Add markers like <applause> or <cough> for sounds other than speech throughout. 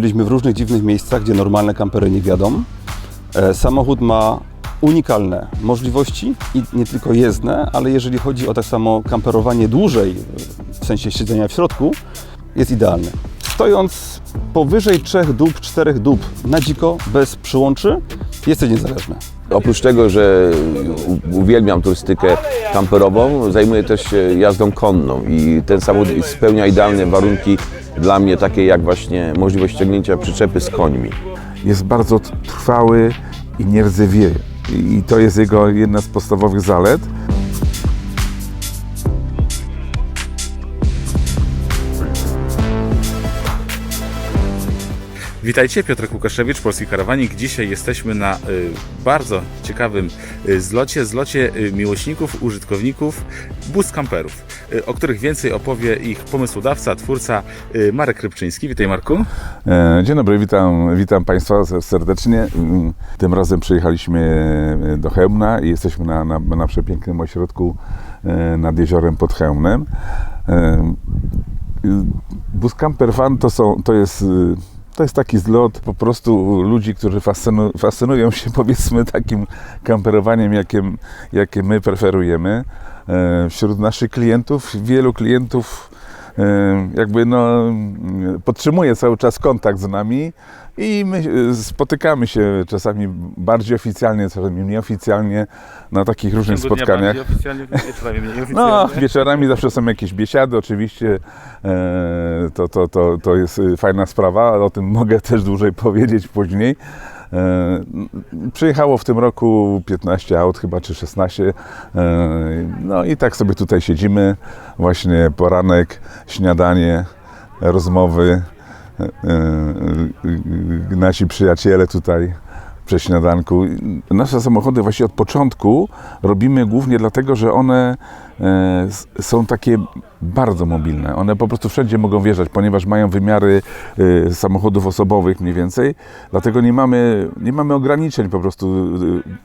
byliśmy w różnych dziwnych miejscach, gdzie normalne kampery nie wiadą. E, Samochód ma unikalne możliwości i nie tylko jezdne, ale jeżeli chodzi o tak samo kamperowanie dłużej, w sensie siedzenia w środku, jest idealny. Stojąc powyżej trzech dób, czterech dób na dziko, bez przyłączy, jesteś niezależny. Oprócz tego, że uwielbiam turystykę kamperową, zajmuję też jazdą konną i ten samochód spełnia idealne warunki dla mnie, takie jak właśnie możliwość ściągnięcia przyczepy z końmi. jest bardzo trwały i nie rdzewieje. I to jest jego jedna z podstawowych zalet. Witajcie, Piotr Łukaszewicz, Polski Karawanik. Dzisiaj jesteśmy na y, bardzo ciekawym y, zlocie, zlocie y, miłośników, użytkowników bus kamperów, y, o których więcej opowie ich pomysłodawca, twórca Marek Rybczyński. Witaj Marku. E, Dzień dobry, witam, witam Państwa serdecznie. Mm, Tym razem przyjechaliśmy e, do Chełmna i jesteśmy na, na, na przepięknym ośrodku e, nad jeziorem pod Chełmnem. Bus Camper Van to, są, to jest... To jest taki zlot po prostu ludzi, którzy fascynu, fascynują się <laughs> powiedzmy takim kamperowaniem, jakie, jakie my preferujemy. E, Wśród naszych klientów, wielu klientów jakby no, podtrzymuje cały czas kontakt z nami i my e, spotykamy się czasami bardziej oficjalnie, czasami nieoficjalnie na takich różnych spotkaniach. Oficjalnie, wieczorami No, wieczorami zawsze są jakieś biesiady, oczywiście e, to, to, to, to jest fajna sprawa, ale o tym mogę też dłużej powiedzieć później. E, Przyjechało w tym roku 15 aut, chyba czy 16. E, No i tak sobie tutaj siedzimy. Właśnie poranek, śniadanie, rozmowy. E, Nasi przyjaciele tutaj przy śniadanku. Nasze samochody właśnie od początku robimy głównie dlatego, że one e, są takie bardzo mobilne. One po prostu wszędzie mogą wjeżdżać, ponieważ mają wymiary e, samochodów osobowych mniej więcej. Dlatego nie mamy, nie mamy ograniczeń po prostu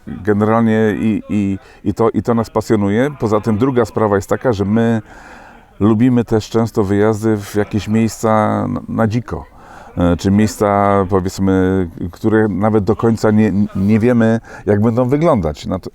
e, generalnie i, i, i, to, i to nas pasjonuje. Poza tym druga sprawa jest taka, że my lubimy też często wyjazdy w jakieś miejsca na dziko. E, Czy miejsca, powiedzmy, które nawet do końca nie, nie wiemy, jak będą wyglądać. To-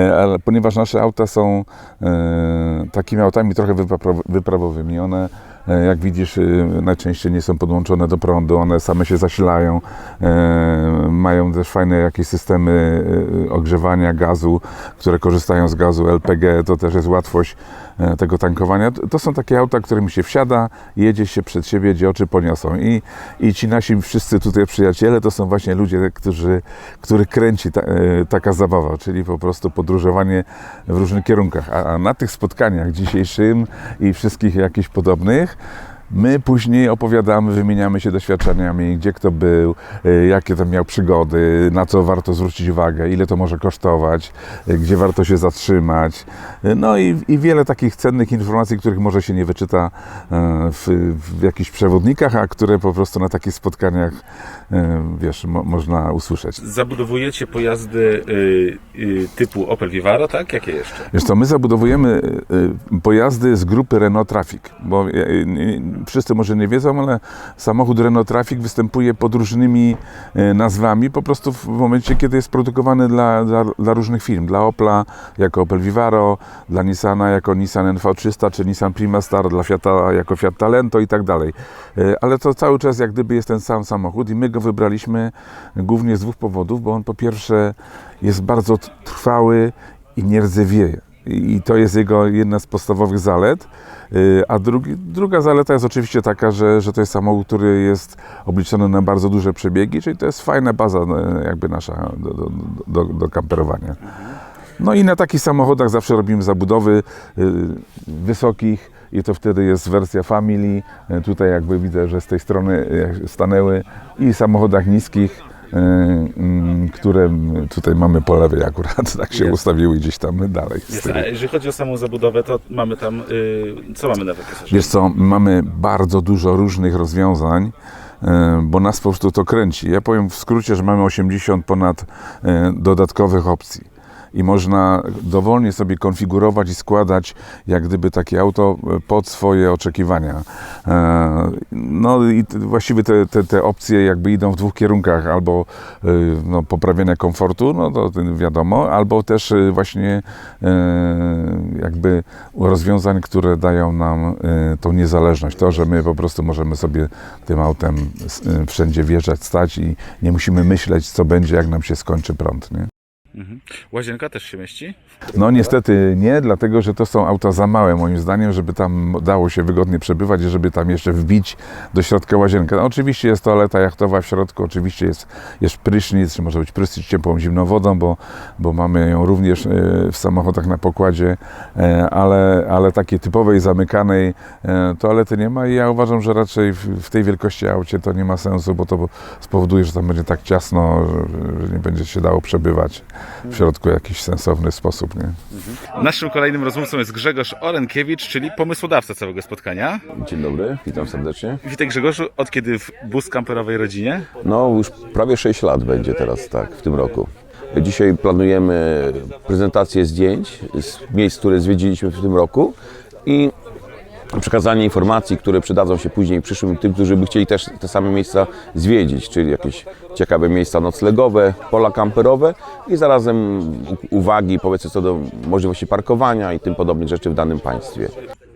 e, Ale ponieważ nasze auta są e, takimi autami trochę wypra- wyprawowymi, one, e, jak widzisz, e, najczęściej nie są podłączone do prądu, one same się zasilają, e, mają też fajne jakieś systemy e, ogrzewania gazu, które korzystają z gazu LPG, to też jest łatwość e, tego tankowania. To to są takie auta, którymi się wsiada, jedzie się przed siebie, gdzie oczy poniosą. I, i ci nasi wszyscy tutaj przyjaciele to są właśnie ludzie, którzy, których kręci ta, e, taka zabawa, czyli po prostu podróżowanie w różnych kierunkach. A, a na tych spotkaniach dzisiejszym i wszystkich jakichś podobnych My później opowiadamy, wymieniamy się doświadczeniami, gdzie kto był, y, jakie tam miał przygody, na co warto zwrócić uwagę, ile to może kosztować, y, gdzie warto się zatrzymać. Y, No i, i wiele takich cennych informacji, których może się nie wyczyta w, w jakichś przewodnikach, a które po prostu na takich spotkaniach, wiesz, mo, można usłyszeć. Zabudowujecie pojazdy y, y, typu Opel Vivaro, tak? Jakie jeszcze? Wiesz co, my zabudowujemy pojazdy z grupy Renault Traffic, bo y, wszyscy może nie wiedzą, ale samochód Renault Traffic występuje pod różnymi y, nazwami, po prostu w momencie, kiedy jest produkowany dla, dla, dla różnych firm. Dla Opla jako Opel Vivaro, dla Nissana jako Nissan NV300 czy Nissan Primastar, dla Fiata jako Fiat Talento i tak dalej. Y, Ale to cały czas jak gdyby jest ten sam samochód i my go wybraliśmy głównie z dwóch powodów, bo on po pierwsze jest bardzo trwały i nie rdzewieje. I to jest jego jedna z podstawowych zalet. Y, A drugi, druga zaleta jest oczywiście taka, że, że to jest samochód, który jest obliczony na bardzo duże przebiegi, czyli to jest fajna baza e, jakby nasza do, do, do, do kamperowania. No i na takich samochodach zawsze robimy zabudowy y, wysokich i to wtedy jest wersja Family. Y, Tutaj jakby widzę, że z tej strony y, stanęły i samochodach niskich, y, które tutaj mamy po lewej akurat, <laughs> tak się Jest. ustawiły gdzieś tam dalej. Jest, a jeżeli chodzi o samą zabudowę, to mamy tam, y, co mamy na wyposażeniu? Wiesz co, mamy bardzo dużo różnych rozwiązań, e, bo nas po prostu to kręci. Ja powiem w skrócie, że mamy 80 ponad dodatkowych opcji. I można dowolnie sobie konfigurować i składać jak gdyby takie auto e, pod swoje oczekiwania. E, No i właściwie te, te, te opcje jakby idą w dwóch kierunkach, albo e, no, poprawienia komfortu, no to wiadomo, albo też właśnie jakby rozwiązań, które dają nam tą niezależność. To, że my po prostu możemy sobie tym autem wszędzie wjeżdżać, stać i nie musimy myśleć, co będzie, jak nam się skończy prąd. Nie? Mhm. Łazienka też się mieści? No niestety nie, dlatego że to są auta za małe moim zdaniem, żeby tam dało się wygodnie przebywać i żeby tam jeszcze wbić do środka łazienkę. No, oczywiście jest toaleta jachtowa w środku, oczywiście jest, jest prysznic, czy może być prysznic ciepłą, zimną wodą, bo, bo mamy ją również e, w samochodach na pokładzie, e, ale, ale takiej typowej, zamykanej e, toalety nie ma i ja uważam, że raczej w, w tej wielkości aucie to nie ma sensu, bo to spowoduje, że tam będzie tak ciasno, że, że nie będzie się dało przebywać w środku w jakiś sensowny sposób. Nie? Naszym kolejnym rozmówcą jest Grzegorz Orenkiewicz, czyli pomysłodawca całego spotkania. Dzień dobry, witam serdecznie. Witaj Grzegorzu, od kiedy w bus kamperowej rodzinie? No już prawie 6 lat będzie teraz, tak, w tym roku. Dzisiaj planujemy prezentację zdjęć z miejsc, które zwiedziliśmy w tym roku i przekazanie informacji, które przydadzą się później przyszłym tym, którzy by chcieli też te same miejsca zwiedzić, czyli jakieś ciekawe miejsca noclegowe, pola kamperowe i zarazem uwagi powiedzmy co do możliwości parkowania i tym podobnych rzeczy w danym państwie.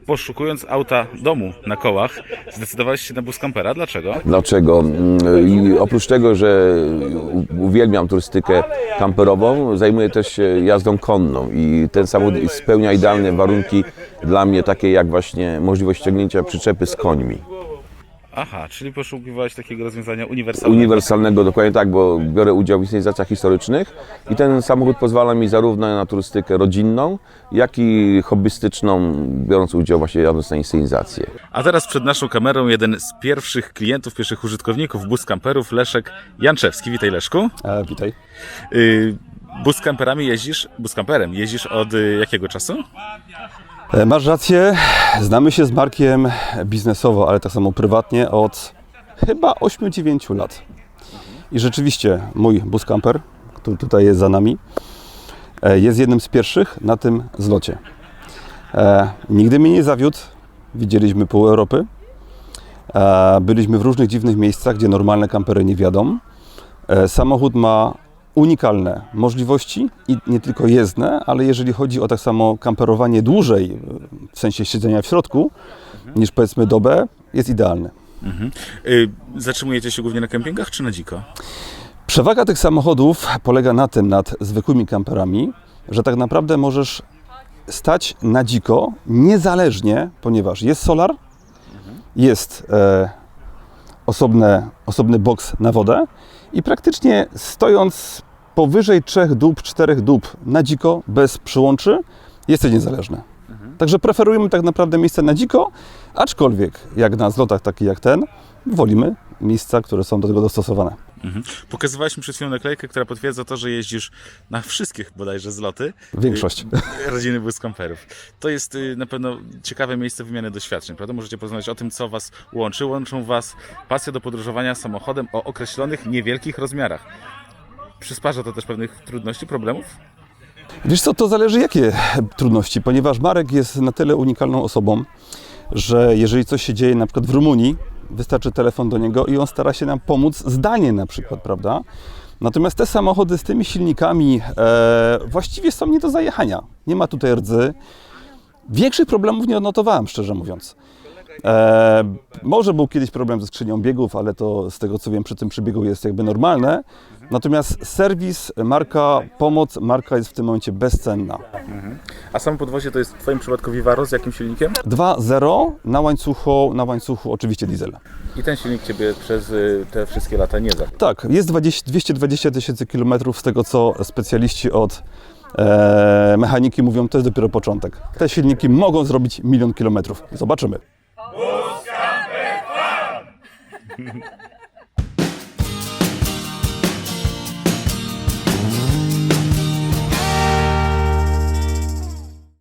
Poszukując auta domu na kołach, zdecydowałeś się na bus kampera. Dlaczego? Dlaczego? Mm, I oprócz tego, że uwielbiam turystykę kamperową, zajmuję też się jazdą konną i ten samochód spełnia idealne warunki dla mnie, takie jak właśnie możliwość ściągnięcia przyczepy z końmi. Aha, czyli poszukiwałeś takiego rozwiązania uniwersalnego. Uniwersalnego, dokładnie tak, bo biorę udział w inscenizacjach historycznych i ten samochód pozwala mi zarówno na turystykę rodzinną, jak i hobbystyczną, biorąc udział właśnie jadąc na inscenizację. A teraz przed naszą kamerą jeden z pierwszych klientów, pierwszych użytkowników bus kamperów, Leszek Janczewski. Witaj Leszku. E, witaj. Y, bus kamperami jeździsz, bus kamperem jeździsz od y, jakiego czasu? E, Masz rację, znamy się z Markiem biznesowo, ale tak samo prywatnie od chyba 8-9 lat. I rzeczywiście mój bus camper, który tutaj jest za nami, e, jest jednym z pierwszych na tym zlocie. E, nigdy mnie nie zawiódł, widzieliśmy pół Europy. Byliśmy w różnych dziwnych miejscach, gdzie normalne kampery nie wiadą. E, samochód ma unikalne możliwości i nie tylko jezdne, ale jeżeli chodzi o tak samo kamperowanie dłużej, w sensie siedzenia w środku, niż powiedzmy dobę, jest idealny. Y, zatrzymujecie się głównie na kempingach czy na dziko? Przewaga tych samochodów polega na tym nad zwykłymi kamperami, że tak naprawdę możesz stać na dziko niezależnie, ponieważ jest solar, jest e, osobne, osobny boks na wodę i praktycznie stojąc powyżej trzech dób, czterech dób na dziko, bez przyłączy, jesteś niezależny. Także preferujemy tak naprawdę miejsca na dziko, aczkolwiek jak na zlotach takich jak ten, wolimy miejsca, które są do tego dostosowane. Mhm. Pokazywałeś mi przed chwilą naklejkę, która potwierdza to, że jeździsz na wszystkich bodajże zloty. Większość. Y, rodziny bus kamperów. To jest y, na pewno ciekawe miejsce wymiany doświadczeń, prawda? Możecie porozmawiać o tym, co Was łączy. Łączą Was pasja do podróżowania samochodem o określonych, niewielkich rozmiarach. Przysparza to też pewnych trudności, problemów? Wiesz co, to zależy jakie trudności, ponieważ Marek jest na tyle unikalną osobą, że jeżeli coś się dzieje na przykład w Rumunii, wystarczy telefon do niego i on stara się nam pomóc zdalnie na przykład, prawda? Natomiast te samochody z tymi silnikami e, właściwie są nie do zajechania. Nie ma tutaj rdzy. Większych problemów nie odnotowałem, szczerze mówiąc. E, może był kiedyś problem ze skrzynią biegów, ale to z tego co wiem przy tym przebiegu jest jakby normalne. Natomiast serwis, marka, pomoc, marka jest w tym momencie bezcenna. A samo podwozie to jest w Twoim przypadku Vivaro z jakim silnikiem? 2.0 na łańcuchu, na łańcuchu oczywiście diesel. I ten silnik Ciebie przez y, te wszystkie lata nie zawiódł. Tak, jest 20, 220 tysięcy kilometrów z tego co specjaliści od e, mechaniki mówią, to jest dopiero początek. Te silniki mogą zrobić milion kilometrów. Zobaczymy. <laughs>